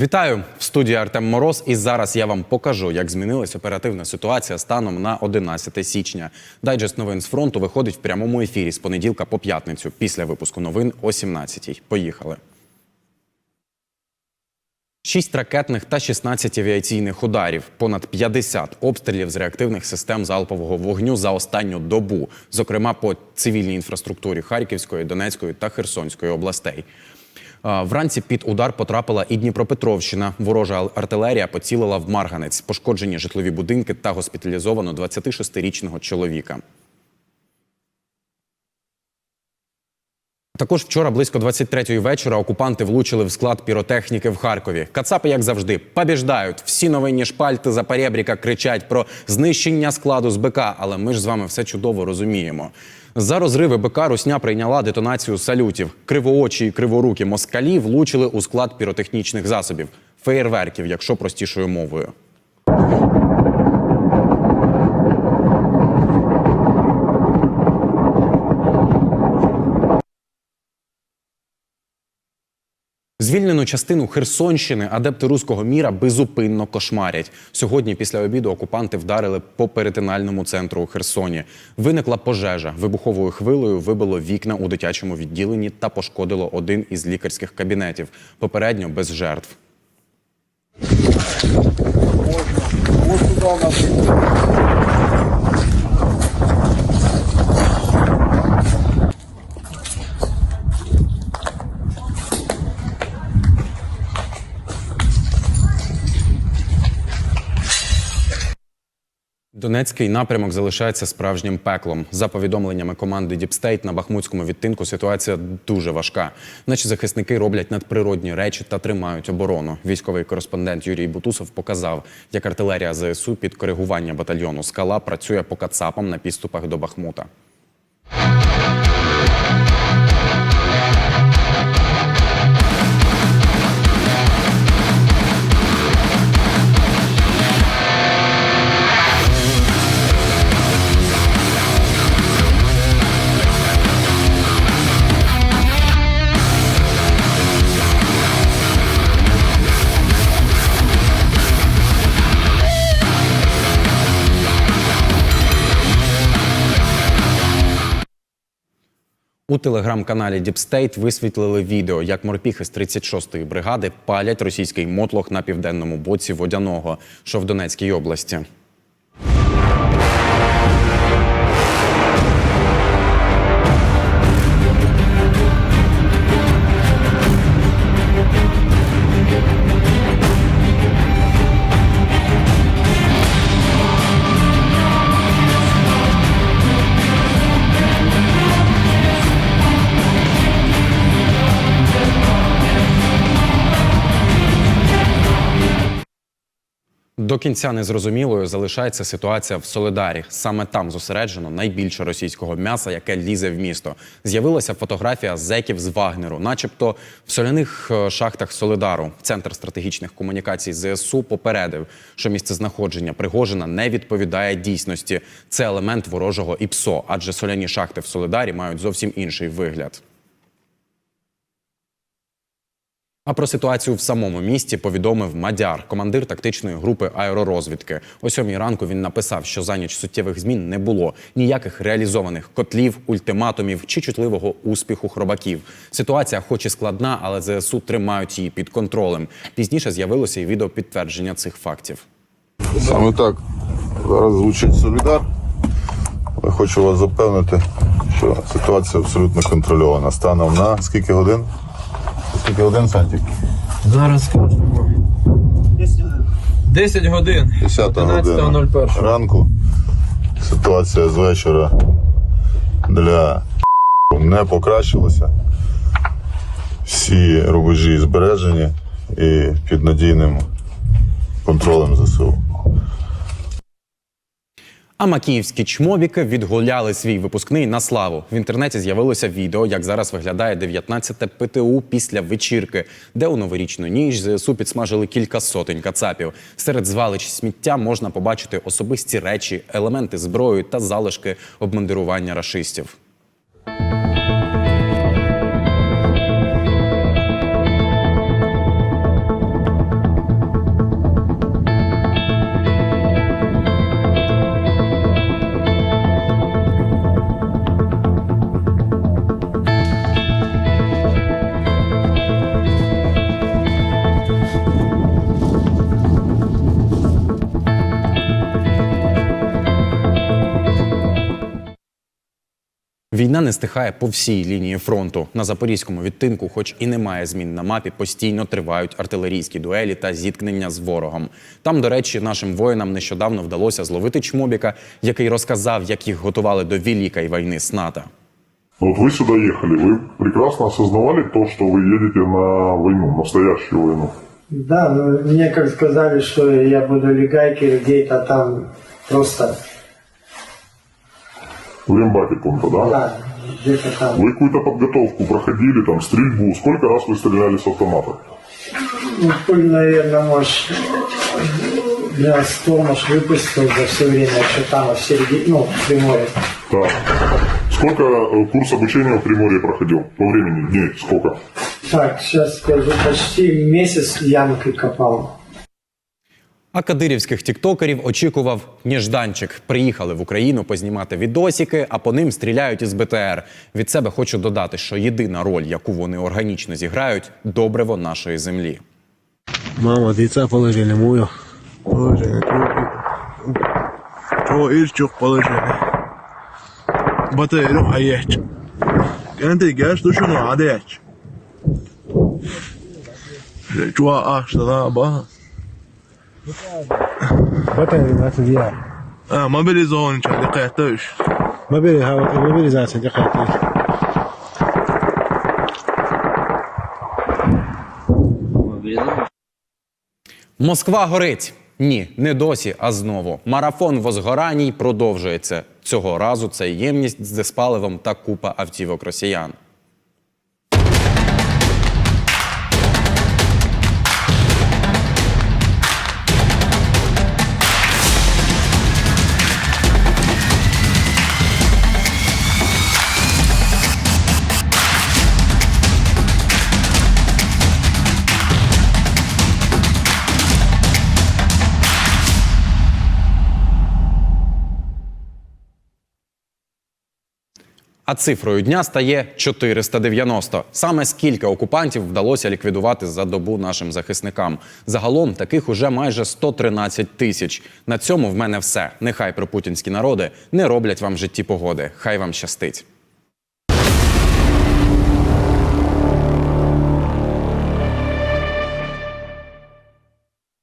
Вітаю в студії Артем Мороз. І зараз я вам покажу, як змінилась оперативна ситуація станом на 11 січня. Дайджест новин з фронту виходить в прямому ефірі з понеділка по п'ятницю після випуску новин о 17-й. Поїхали. Шість ракетних та 16 авіаційних ударів, понад 50 обстрілів з реактивних систем залпового вогню за останню добу, зокрема по цивільній інфраструктурі Харківської, Донецької та Херсонської областей. Вранці під удар потрапила і Дніпропетровщина. Ворожа артилерія поцілила в Марганець, пошкоджені житлові будинки та госпіталізовано 26-річного чоловіка. Також вчора близько 23-ї вечора окупанти влучили в склад піротехніки в Харкові. Кацапи, як завжди, побіждають. Всі новинні шпальти за перебріка кричать про знищення складу з БК, але ми ж з вами все чудово розуміємо. За розриви БК Русня прийняла детонацію салютів. Кривоочі і криворукі москалі влучили у склад піротехнічних засобів феєрверків, якщо простішою мовою. Звільнену частину Херсонщини адепти руського міра безупинно кошмарять. Сьогодні після обіду окупанти вдарили по перетинальному центру у Херсоні. Виникла пожежа. Вибуховою хвилею вибило вікна у дитячому відділенні та пошкодило один із лікарських кабінетів. Попередньо без жертв. Донецький напрямок залишається справжнім пеклом. За повідомленнями команди Діпстейт на бахмутському відтинку ситуація дуже важка. Наші захисники роблять надприродні речі та тримають оборону. Військовий кореспондент Юрій Бутусов показав, як артилерія ЗСУ під коригування батальйону Скала працює по кацапам на підступах до Бахмута. У телеграм-каналі Діпстейт висвітлили відео, як морпіхи з 36-ї бригади палять російський мотлох на південному боці водяного, що в Донецькій області. До кінця незрозумілою залишається ситуація в Солидарі. Саме там зосереджено найбільше російського м'яса, яке лізе в місто. З'явилася фотографія зеків з Вагнеру, начебто в соляних е, шахтах Солидару. Центр стратегічних комунікацій ЗСУ попередив, що місцезнаходження Пригожина не відповідає дійсності. Це елемент ворожого ІПСО, адже соляні шахти в Солидарі мають зовсім інший вигляд. А про ситуацію в самому місті повідомив Мадяр, командир тактичної групи аеророзвідки. О сьомій ранку він написав, що за ніч суттєвих змін не було ніяких реалізованих котлів, ультиматумів чи чутливого успіху хробаків. Ситуація, хоч і складна, але ЗСУ тримають її під контролем. Пізніше з'явилося і відео підтвердження цих фактів. Саме так. Зараз звучить Солідар. Але хочу вас запевнити, що ситуація абсолютно контрольована. Станом на скільки годин? Скільки годин, Сантік? Зараз скажемо. 10 годин. 10 година 11.01. ранку. Ситуація з вечора для не покращилася. Всі рубежі збережені і під надійним контролем ЗСУ. А макіївські чмобіки відгуляли свій випускний на славу. В інтернеті з'явилося відео, як зараз виглядає 19-те ПТУ після вечірки, де у новорічну ніч ЗСУ підсмажили кілька сотень кацапів. Серед звалищ сміття можна побачити особисті речі, елементи зброї та залишки обмундирування рашистів. Війна не стихає по всій лінії фронту. На запорізькому відтинку, хоч і немає змін на мапі, постійно тривають артилерійські дуелі та зіткнення з ворогом. Там, до речі, нашим воїнам нещодавно вдалося зловити чмобіка, який розказав, як їх готували до Великої війни з НАТО. Вот вы сюда ехали, вы прекрасно осознавали то, что вы едете на войну, настоящую войну. Да, ну, мне как сказали, что я буду легайки где-то там просто, В Рембате каком-то, да? да, там. Вы какую-то подготовку проходили, там, стрельбу. Сколько раз вы стреляли с автомата? Ну, пуль, наверное, может, для 100, может, выпустил за все время, что там, в середине, ну, в Приморье. Так. Сколько э, курс обучения в Приморье проходил? По времени, дней, сколько? Так, сейчас скажу, почти месяц ямки копал. А кадирівських тіктокерів очікував ніжданчик. Приїхали в Україну познімати відосіки, а по ним стріляють із БТР. Від себе хочу додати, що єдина роль, яку вони органічно зіграють добриво нашої землі. Мама, дійця положили мою. Положили. Чого ірчух положили. БТР гаєч. Кенти геш душину гадеч. Чува аж ба. بطل ما تديها اه ما بلي زون كان لقيتوش ما بيري هوا ما بيري ذات دقيقتين Москва горить. Ні, не досі, а знову. Марафон возгораній продовжується. Цього разу це ємність з диспаливом та купа автівок росіян. А цифрою дня стає 490. Саме скільки окупантів вдалося ліквідувати за добу нашим захисникам. Загалом таких уже майже 113 тисяч. На цьому в мене все. Нехай пропутінські народи не роблять вам в житті погоди. Хай вам щастить.